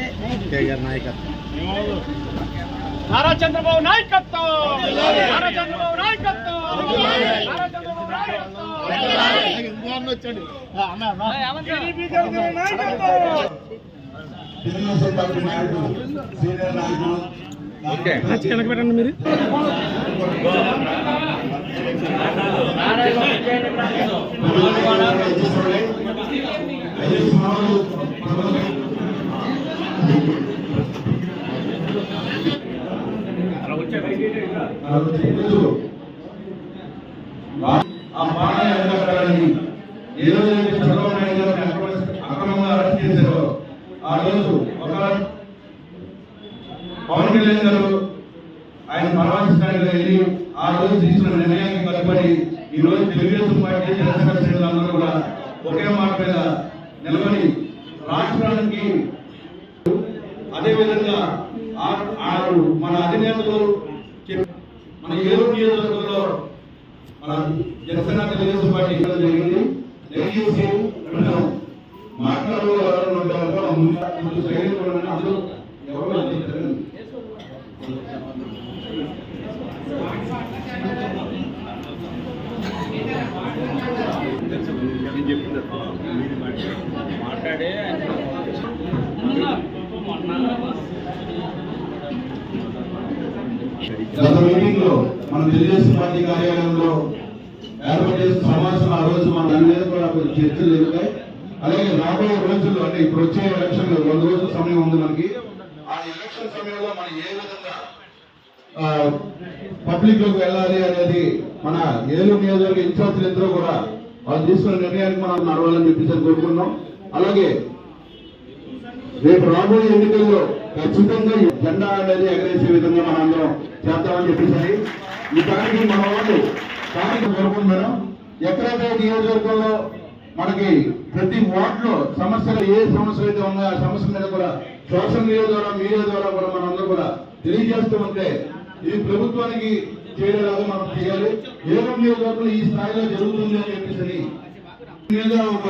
గారి నాయకత్వం. నారా చంద్రబాబు నాయకత్వం! నారా చంద్రబాబు నాయకత్వం! నారా చంద్రబాబు నాయకత్వం! వచ్చాడు టీడీపీ జనసేన ఆ ఏ చంద్రబాబు నాయుడు గారిని అక్రమంగా అరెస్ట్ చేశారో ఆ రోజు ఒక పవన్ కళ్యాణ్ గారు ఆయన పరామర్శించడానికి వెళ్ళి ఆ రోజు తీసుకున్న నిర్ణయానికి కట్టుబడి ఈ రోజు తెలుగుదేశం పార్టీ జనసేన శ్రేణులందరూ కూడా ఒకే మాట మీద నిలబడి అదేవిధంగా ఆ- ఆ మన అధినేతలు చెప్- మన ఏలూరు నియోజకవర్గంలో మన జనసేన తెలుగుదేశం ఇక్కడ జరిగింది. దయచేసి మాట్లాడే మాట్లాడు ముందు అందరూ ఎవరు గత మీటింగ్లో మన తెలుగుదేశం పార్టీ కార్యాలయంలో ఏర్పాటు చేసిన సమావేశం ఆ రోజు మన దాని మీద కూడా కొంచెం చర్చలు జరుగుతాయి. అలాగే రాబోయే రోజుల్లో అంటే ఇప్పుడు వచ్చే ఎలక్షన్లో వంద రోజుల సమయం ఉంది మనకి. ఆ ఎలక్షన్ సమయంలో మనం ఏ విధంగా పబ్లిక్లోకి వెళ్ళాలి అనేది మన ఏలూరు నియోజకవర్గ ఇన్ఛార్జీలు ఇద్దరు కూడా వాళ్ళు తీసుకున్న నిర్ణయానికి మనం నడవాలని చెప్పేసి కోరుకున్నాం అలాగే రేపు రాబోయే ఎన్నికల్లో ఖచ్చితంగా జెండా అనేది ఎగరేసే విధంగా మనందరం చేద్దామని చెప్పేసి ఈ దానికి మన వాళ్ళు స్థానిక కోరుకుంటున్నాను ఎక్కడైతే నియోజకవర్గంలో మనకి ప్రతి వార్డులో సమస్యలు ఏ సమస్యలు అయితే ఉన్నాయో ఆ సమస్య మీద కూడా సోషల్ మీడియా ద్వారా మీడియా ద్వారా కూడా మనందరూ కూడా తెలియజేస్తూ ఉంటే ఇది ప్రభుత్వానికి చేయడానికి మనం చేయాలి. ఏ నియోజకవర్గంలో ఈ స్థాయిలో జరుగుతుంది అని చెప్పేసి మీద ఒక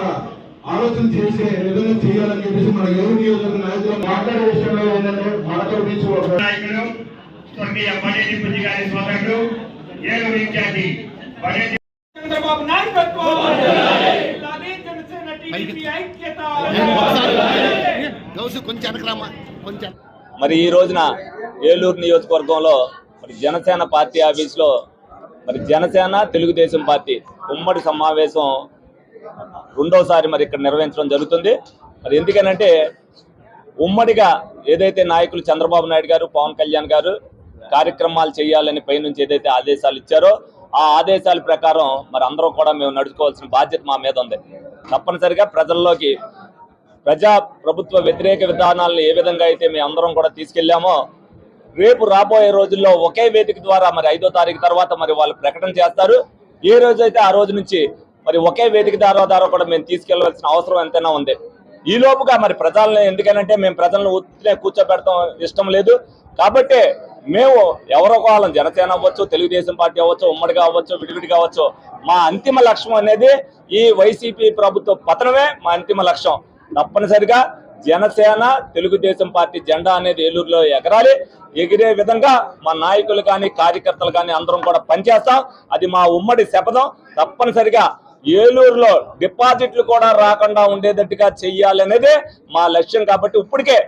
ఆలోచన చేసే విధంగా చేయాలని చెప్పేసి మన ఎవరు నియోజకవర్గ నాయకులు మాట్లాడే విషయంలో ఏంటంటే మనతో నుంచి ఒక నాయకులు స్వర్గీయ పడేటి బుద్ధి గారి సోదరుడు ఏడు విద్యార్థి చంద్రబాబు నాయకత్వం ఇలాగే జనసేన టీడీపీ ఐక్యత. గౌసు కొంచెం వెనకరామా కొంచెం. మరి ఈ రోజున ఏలూరు నియోజకవర్గంలో మరి జనసేన పార్టీ ఆఫీస్లో మరి జనసేన తెలుగుదేశం పార్టీ ఉమ్మడి సమావేశం రెండోసారి మరి ఇక్కడ నిర్వహించడం జరుగుతుంది. మరి ఎందుకనంటే ఉమ్మడిగా ఏదైతే నాయకులు చంద్రబాబు నాయుడు గారు పవన్ కళ్యాణ్ గారు కార్యక్రమాలు చేయాలని పైనుంచి ఏదైతే ఆదేశాలు ఇచ్చారో ఆ ఆదేశాల ప్రకారం మరి అందరం కూడా మేము నడుచుకోవాల్సిన బాధ్యత మా మీద ఉంది. తప్పనిసరిగా ప్రజల్లోకి ప్రజా ప్రభుత్వ వ్యతిరేక విధానాలను ఏ విధంగా అయితే మేము అందరం కూడా తీసుకెళ్ళామో రేపు రాబోయే రోజుల్లో ఒకే వేదిక ద్వారా మరి ఐదో తారీఖు తర్వాత మరి వాళ్ళు ప్రకటన చేస్తారు. ఏ రోజు అయితే ఆ రోజు నుంచి మరి ఒకే వేదిక ద్వారా ద్వారా కూడా మేము తీసుకెళ్ళవలసిన అవసరం ఎంతైనా ఉంది. ఈ లోపుగా మరి ప్రజలను ఎందుకనంటే మేము ప్రజలను ఉత్తినే కూర్చోబెడతాం ఇష్టం లేదు. కాబట్టి మేము ఎవరో కావాలం జనసేన అవ్వచ్చు తెలుగుదేశం పార్టీ అవ్వచ్చు ఉమ్మడిగా అవ్వచ్చు విడివిడిగా అవ్వచ్చు. మా అంతిమ లక్ష్యం అనేది ఈ వైసీపీ ప్రభుత్వ పతనమే మా అంతిమ లక్ష్యం. తప్పనిసరిగా జనసేన తెలుగుదేశం పార్టీ జెండా అనేది ఏలూరులో ఎగరాలి. ఎగిరే విధంగా మా నాయకులు కానీ కార్యకర్తలు కానీ అందరం కూడా పనిచేస్తాం. అది మా ఉమ్మడి శపథం. తప్పనిసరిగా ఏలూరులో డిపాజిట్లు కూడా రాకుండా ఉండేటట్టుగా చెయ్యాలి మా లక్ష్యం కాబట్టి ఇప్పటికే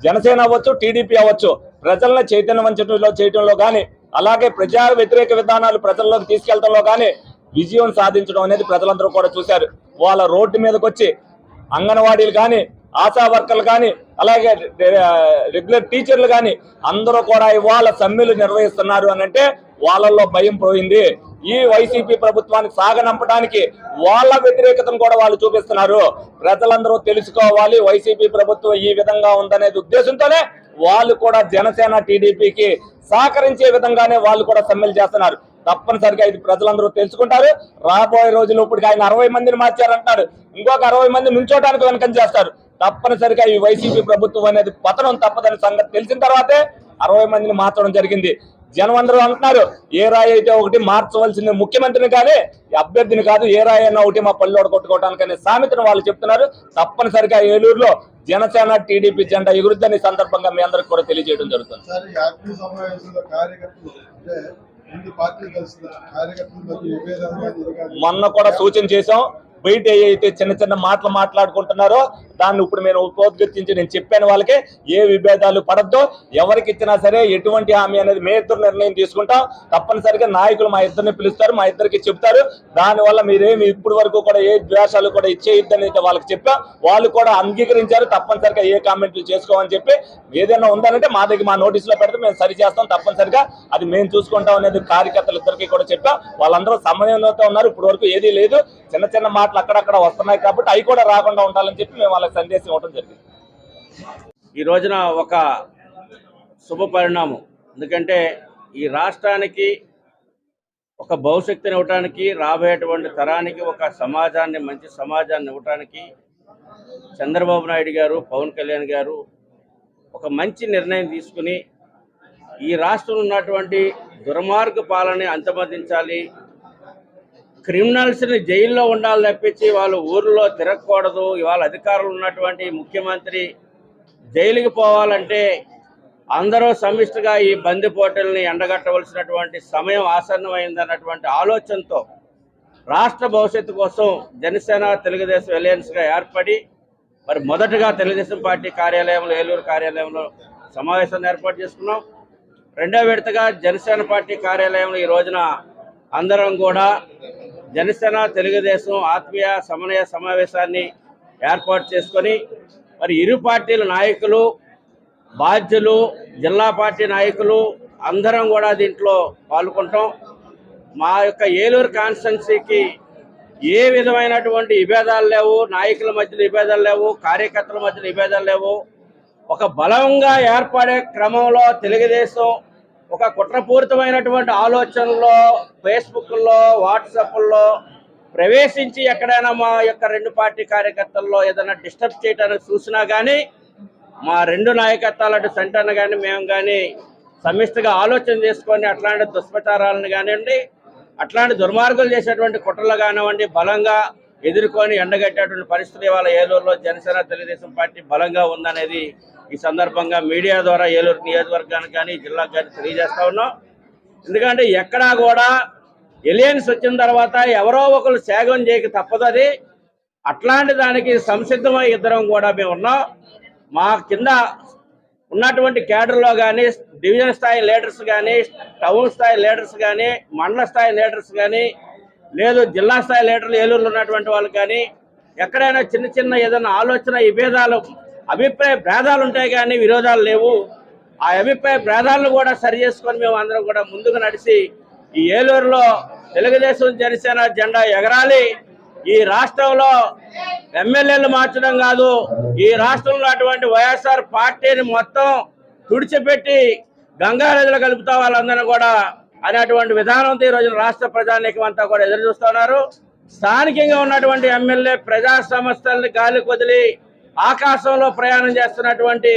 జనసేన అవ్వచ్చు టీడీపీ అవ్వచ్చు ప్రజలను చైతన్యవంచడంలో చేయడంలో కానీ అలాగే ప్రజా వ్యతిరేక విధానాలు ప్రజల్లోకి తీసుకెళ్ళడంలో కానీ విజయం సాధించడం అనేది ప్రజలందరూ కూడా చూశారు. వాళ్ళ రోడ్డు మీదకి వచ్చి అంగన్వాడీలు కానీ ఆశా వర్కర్లు కానీ అలాగే రెగ్యులర్ టీచర్లు కానీ అందరూ కూడా ఇవాళ సమ్మెలు నిర్వహిస్తున్నారు అని అంటే వాళ్ళల్లో భయం పోయింది. ఈ వైసీపీ ప్రభుత్వానికి సాగనంపడానికి వాళ్ళ వ్యతిరేకతను కూడా వాళ్ళు చూపిస్తున్నారు. ప్రజలందరూ తెలుసుకోవాలి వైసీపీ ప్రభుత్వం ఈ విధంగా ఉందనేది ఉద్దేశంతోనే వాళ్ళు కూడా జనసేన టీడీపీకి సహకరించే విధంగానే వాళ్ళు కూడా సమ్మెలు చేస్తున్నారు. తప్పనిసరిగా ఇది ప్రజలందరూ తెలుసుకుంటారు. రాబోయే రోజులు ఇప్పుడు ఆయన అరవై మందిని మార్చారంటున్నాడు. ఇంకొక అరవై మంది నుంచోటానికి వెనకం చేస్తారు. తప్పనిసరిగా ఈ వైసీపీ ప్రభుత్వం అనేది పతనం తప్పదని సంగతి తెలిసిన తర్వాతే అరవై మందిని మార్చడం జరిగింది. జనం అందరూ అంటున్నారు ఏ రాయి అయితే ఒకటి మార్చవలసింది ముఖ్యమంత్రిని కానీ అభ్యర్థిని కాదు ఏ రాయి అయినా ఒకటి మా పల్లెడు కొట్టుకోవడానికి అనే సామెతను వాళ్ళు చెప్తున్నారు. తప్పనిసరిగా ఏలూరులో జనసేన టీడీపీ జెండా ఎగురుద్దని సందర్భంగా మీ అందరికి కూడా తెలియజేయడం జరుగుతుంది. మొన్న కూడా సూచన చేశాం బయట అయితే చిన్న చిన్న మాటలు మాట్లాడుకుంటున్నారో దాన్ని ఇప్పుడు నేను ఉపోద్ఘాటించి నేను చెప్పాను వాళ్ళకి ఏ విభేదాలు పడద్దు ఎవరికి ఇచ్చినా సరే ఎటువంటి హామీ అనేది మే ఇద్దరు నిర్ణయం తీసుకుంటాం. తప్పనిసరిగా నాయకులు మా ఇద్దరిని పిలుస్తారు మా ఇద్దరికి చెప్తారు దానివల్ల మీరేమి ఇప్పటి వరకు కూడా ఏ ద్వేషాలు కూడా ఇచ్చేయద్దని వాళ్ళకి చెప్పాం. వాళ్ళు కూడా అంగీకరించారు తప్పనిసరిగా ఏ కామెంట్లు చేసుకోమని చెప్పి. ఏదైనా ఉందనంటే మా దగ్గర మా నోటీసులో పెడితే మేము సరి చేస్తాం తప్పనిసరిగా. అది మేము చూసుకుంటాం అనేది కార్యకర్తలు ఇద్దరికి కూడా చెప్పాం. వాళ్ళందరూ సమన్వయంతో ఉన్నారు ఇప్పటి వరకు ఏదీ లేదు. చిన్న చిన్న మాట మాటలు అక్కడక్కడ వస్తున్నాయి కాబట్టి అవి కూడా రాకుండా ఉండాలని చెప్పి మేము వాళ్ళకి సందేశం ఇవ్వడం జరిగింది. ఈ రోజున ఒక శుభ పరిణామం. ఎందుకంటే ఈ రాష్ట్రానికి ఒక భవిష్యత్తుని ఇవ్వటానికి రాబోయేటువంటి తరానికి ఒక సమాజాన్ని మంచి సమాజాన్ని ఇవ్వటానికి చంద్రబాబు నాయుడు గారు పవన్ కళ్యాణ్ గారు ఒక మంచి నిర్ణయం తీసుకుని ఈ రాష్ట్రంలో ఉన్నటువంటి దుర్మార్గ పాలన అంతమందించాలి క్రిమినల్స్ని జైల్లో ఉండాలి తప్పించి వాళ్ళు ఊర్లో తిరగకూడదు. ఇవాళ అధికారులు ఉన్నటువంటి ముఖ్యమంత్రి జైలుకి పోవాలంటే అందరూ సమిష్టిగా ఈ బందిపోటుల్ని ఎండగట్టవలసినటువంటి సమయం ఆసన్నమైందన్నటువంటి ఆలోచనతో రాష్ట్ర భవిష్యత్తు కోసం జనసేన తెలుగుదేశం అలయన్స్గా ఏర్పడి మరి మొదటగా తెలుగుదేశం పార్టీ కార్యాలయంలో ఏలూరు కార్యాలయంలో సమావేశాన్ని ఏర్పాటు చేసుకున్నాం. రెండో విడతగా జనసేన పార్టీ కార్యాలయంలో ఈ రోజున అందరం కూడా జనసేన తెలుగుదేశం ఆత్మీయ సమన్వయ సమావేశాన్ని ఏర్పాటు చేసుకొని మరి ఇరు పార్టీల నాయకులు బాధ్యులు జిల్లా పార్టీ నాయకులు అందరం కూడా దీంట్లో పాల్గొంటాం. మా యొక్క ఏలూరు కాన్స్టిట్యున్సీకి ఏ విధమైనటువంటి విభేదాలు లేవు నాయకుల మధ్యలో విభేదాలు లేవు కార్యకర్తల మధ్యలో విభేదాలు లేవు. ఒక బలంగా ఏర్పడే క్రమంలో తెలుగుదేశం ఒక కుట్రపూరితమైనటువంటి ఆలోచనలో ఫేస్బుక్లో వాట్సాప్లో ప్రవేశించి ఎక్కడైనా మా యొక్క రెండు పార్టీ కార్యకర్తల్లో ఏదైనా డిస్టర్బ్ చేయడానికి చూసినా కానీ మా రెండు నాయకత్వాలు అటు సెంటర్ను కానీ మేము కానీ సమిష్టిగా ఆలోచన చేసుకొని అట్లాంటి దుష్ప్రచారాలను కానివ్వండి అట్లాంటి దుర్మార్గులు చేసేటువంటి కుట్రలు కానివ్వండి బలంగా ఎదుర్కొని ఎండగట్టేటువంటి పరిస్థితి ఇవాళ ఏలూరులో జనసేన తెలుగుదేశం పార్టీ బలంగా ఉందనేది ఈ సందర్భంగా మీడియా ద్వారా ఏలూరు నియోజకవర్గానికి కానీ జిల్లాకు కానీ తెలియజేస్తా ఉన్నాం. ఎందుకంటే ఎక్కడా కూడా ఎలియన్స్ వచ్చిన తర్వాత ఎవరో ఒకరు సేగం చేయక తప్పదది అట్లాంటి దానికి సంసిద్ధమై ఇద్దరం కూడా మేము ఉన్నాం. మా కింద ఉన్నటువంటి క్యాడర్లో కానీ డివిజన్ స్థాయి లీడర్స్ కానీ టౌన్ స్థాయి లీడర్స్ కానీ మండల స్థాయి లీడర్స్ కానీ లేదు జిల్లా స్థాయి లీడర్లు ఏలూరులో ఉన్నటువంటి వాళ్ళు కానీ ఎక్కడైనా చిన్న చిన్న ఏదైనా ఆలోచన విభేదాలు అభిప్రాయ భేదాలు ఉంటాయి కానీ విరోధాలు లేవు. ఆ అభిప్రాయ భేదాలను కూడా సరి చేసుకొని మేము అందరం కూడా ముందుకు నడిచి ఈ ఏలూరులో తెలుగుదేశం జనసేన జెండా ఎగరాలి. ఈ రాష్ట్రంలో ఎమ్మెల్యేలు మార్చడం కాదు ఈ రాష్ట్రంలో అటువంటి వైఎస్ఆర్ పార్టీని మొత్తం తుడిచిపెట్టి గంగా నదిలో కలుపుతా వాళ్ళందరూ కూడా అనేటువంటి విధానంతో ఈ రోజున రాష్ట్ర ప్రజానీకం అంతా కూడా ఎదురు చూస్తున్నారు స్థానికంగా ఉన్నటువంటి ఎమ్మెల్యే ప్రజా సమస్యల్ని గాలి వదిలి ఆకాశంలో ప్రయాణం చేస్తున్నటువంటి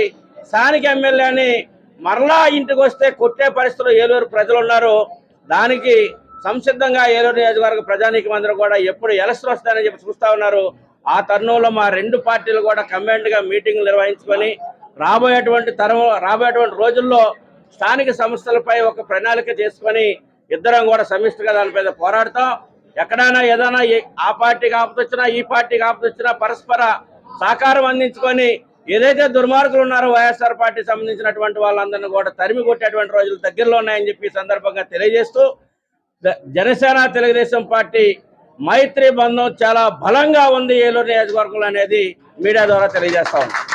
స్థానిక ఎమ్మెల్యేని మరలా ఇంటికి వస్తే కొట్టే పరిస్థితులు ఏలూరు ప్రజలు ఉన్నారు. దానికి సంసిద్ధంగా ఏలూరు నియోజకవర్గ ప్రజానీకం అందరూ కూడా ఎప్పుడు ఎలక్షన్ వస్తాయని చెప్పి చూస్తా ఉన్నారు. ఆ తరుణంలో మా రెండు పార్టీలు కూడా combined మీటింగ్ మీటింగ్లు నిర్వహించుకొని రాబోయేటువంటి తరం రాబోయేటువంటి రోజుల్లో స్థానిక సంస్థలపై ఒక ప్రణాళిక చేసుకొని ఇద్దరం కూడా సమిష్టిగా దానిపై పోరాడుతాం పోరాడతాం. ఎక్కడైనా ఏదైనా ఆ పార్టీకి ఆపదొచ్చినా ఈ పార్టీకి ఆపదొచ్చినా పరస్పర సహకారం అందించుకొని ఏదైతే దుర్మార్గులు ఉన్నారో వైఎస్ఆర్ పార్టీ సంబంధించినటువంటి వాళ్ళందరినీ కూడా తరిమి కొట్టేటువంటి రోజులు దగ్గరలో ఉన్నాయని చెప్పి సందర్భంగా తెలియజేస్తూ జనసేన తెలుగుదేశం పార్టీ మైత్రి బంధం చాలా బలంగా ఉంది ఏలూరు నియోజకవర్గంలో అనేది మీడియా ద్వారా తెలియజేస్తా ఉన్నాం.